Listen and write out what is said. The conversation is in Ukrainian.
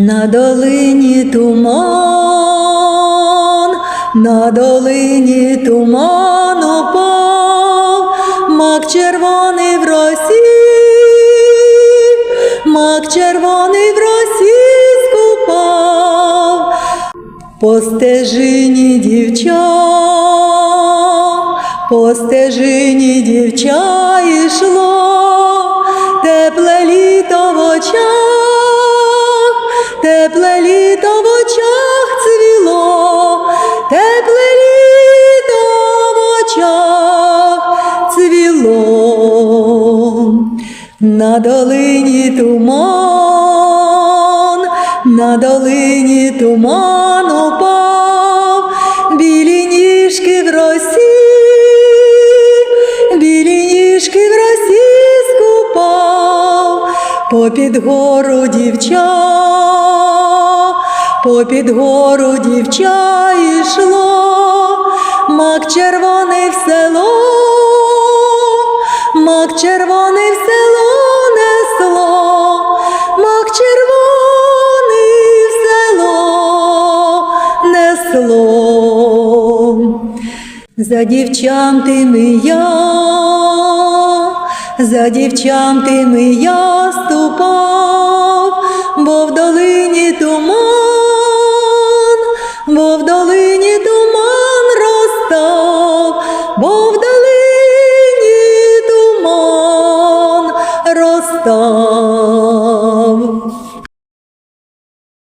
На долині туман, на долині туман упав, мак червоний в росі, мак червоний в росі скупав, по стежині дівча, по стежині дівча ішло, на долині туман, на долині туман упав, білі ніжки в росі, білі ніжки в росі скупав, попід гору дівча, попід гору дівча йшло, мак червоний в село, мак червоний За дівчам тими я, за дівчам тими я ступав, бо в долині туман, бо в долині туман розстав, бо в долині туман розстав.